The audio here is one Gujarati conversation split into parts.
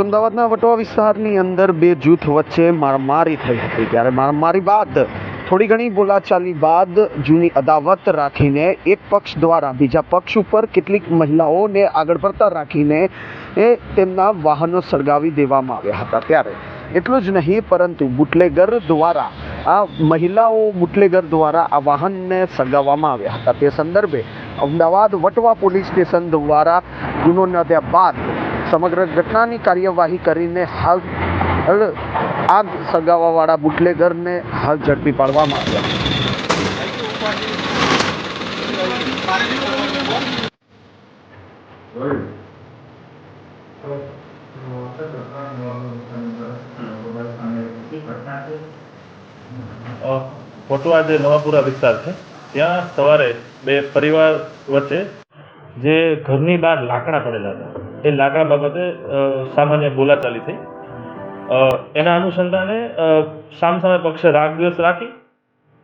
અમદાવાદના વટવા વિસ્તારની અંદર બે જૂથ વચ્ચે મારામારી થઈ હતી ત્યારે મારામારી બાદ થોડી ઘણી બોલાચાલી બાદ જૂની અદાવત રાખીને એક પક્ષ દ્વારા બીજા પક્ષ ઉપર કેટલીક મહિલાઓને આગળ પડતા રાખીને એ તેમના વાહનો સળગાવી દેવામાં આવ્યા હતા ત્યારે. એટલું જ નહીં, પરંતુ બુટલેગર દ્વારા, આ મહિલાઓ બુટલેગર દ્વારા આ વાહનને સળગાવવામાં આવ્યા હતા. તે સંદર્ભે અમદાવાદ વટવા પોલીસ સ્ટેશન દ્વારા ગુનો નોંધ્યા બાદ સમગ્ર ઘટનાની કાર્યવાહી કરીને હાલ આગ સળગાવવાવાળા બુટલેગરને હાલ ઝડપી પાડવામાં આવ્યા. અ, જે નવાપુરા વિસ્તાર છે ત્યાં સવારે બે પરિવાર વચ્ચે જે ઘરની બહાર લાકડા પડેલા હતા. એ લાકડા બાબતે સામાન્ય બોલાચાલી થઈ. એના અનુસંધાને સામ સામસામે પક્ષે રાગ દિવસ રાખી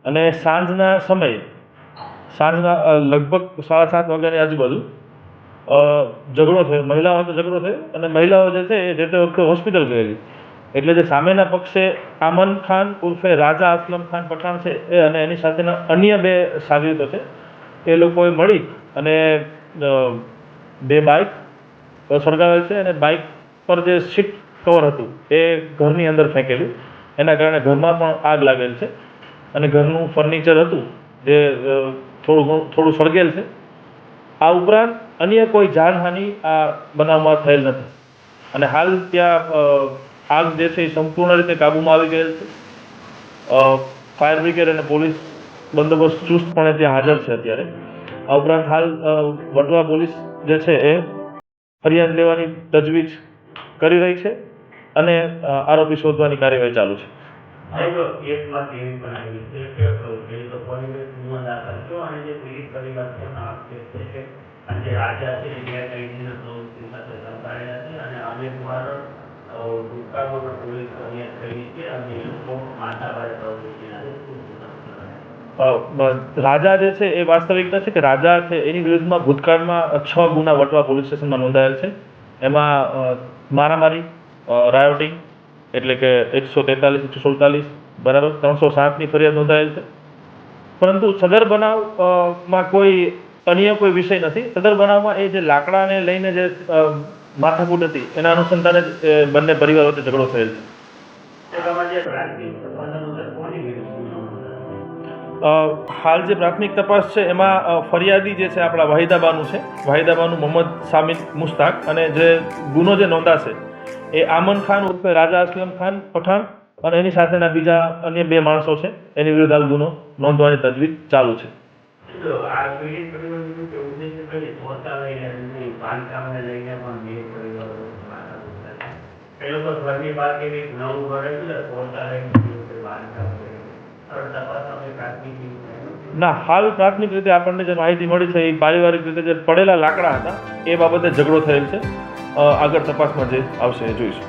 અને સાંજના સમયે, સાંજના લગભગ સાડા સાત વાગ્યાની આજુબાજુ ઝઘડો થયો. મહિલાઓ તો ઝઘડો થયો અને મહિલાઓ જે છે એ તે વખતે હોસ્પિટલ ગયેલી. એટલે જે સામેના પક્ષે આમન ખાન ઉર્ફે રાજા અસલમ ખાન પઠાણ છે એ અને એની સાથેના અન્ય બે સાગરીતો છે, એ લોકોએ મળી અને બે બાઇક સળગાવેલ છે અને બાઇક પર જે સીટ કવર હતું, એ ઘરની અંદર ફેંકેલું. એના કારણે ઘરમાં પણ આગ લાગેલ છે અને ઘરનું ફર્નિચર હતું, જે થોડું ઘણું, થોડું સળગેલ છે. આ ઉપરાંત અન્ય કોઈ જાનહાનિ આ બનાવમાં થયેલ નથી. અને હાલ ત્યાં આગ જે છે એ સંપૂર્ણ રીતે કાબૂમાં આવી ગયેલ છે. ફાયર બ્રિગેડ અને પોલીસ બંદોબસ્ત ચુસ્તપણે ત્યાં હાજર છે અત્યારે. આ ઉપરાંત હાલ વડવા પોલીસ જે છે એ ફરિયાદ લેવાની તજવીજ કરી રહી છે અને આરોપી શોધવાની કાર્યવાહી ચાલુ છે. પોલીસ કરી છે અને લોકો માથાભારે પ્રવૃત્તિના રાજા જે છે એ વાસ્તવિકતા છે કે રાજા છે એની વિરુદ્ધમાં ભૂતકાળમાં છ ગુના વટવા પોલીસ સ્ટેશનમાં નોંધાયેલ છે. એમાં મારામારી રાયોટિંગ એટલે કે એકસો તેતાલીસ, એકસો સુડતાલીસ, બરાબર, ત્રણસો સાતની ફરિયાદ નોંધાયેલ છે. પરંતુ સદર બનાવમાં કોઈ અન્ય કોઈ વિષય નથી. સદર બનાવમાં એ જે લાકડાને લઈને જે માથાકૂટ હતી, એના અનુસંધાને બંને પરિવાર વચ્ચે ઝઘડો થયેલ છે. હાલ જે પ્રાથમિક તપાસ છે, એમાં ફરિયાદી જે છે, આપણા વાહિદાબાનું છે. વાહિદાબાનું મોહમ્મદ સામિદ મુસ્તાક અને જે ગુનો જે નોંધાશે એ આમન ખાન ઉર્ફે રાજા અસલમ ખાન પઠાણ અને એની સાથેના બીજા અન્ય બે માણસો છે, એની વિરુદ્ધ હાલ ગુનો નોંધવાની તજવીજ ચાલુ છે. એ લોકો ઘરની બહાર નવું ઘર એટલે પોતા લઈને બાંધકામ ના, હાલ પ્રાથમિક રીતે આપણને જે માહિતી મળી છે એ પારિવારિક રીતે જે પડેલા લાકડા હતા, એ બાબતે ઝઘડો થયેલ છે. આગળ તપાસમાં જે આવશે એ જોઈશું.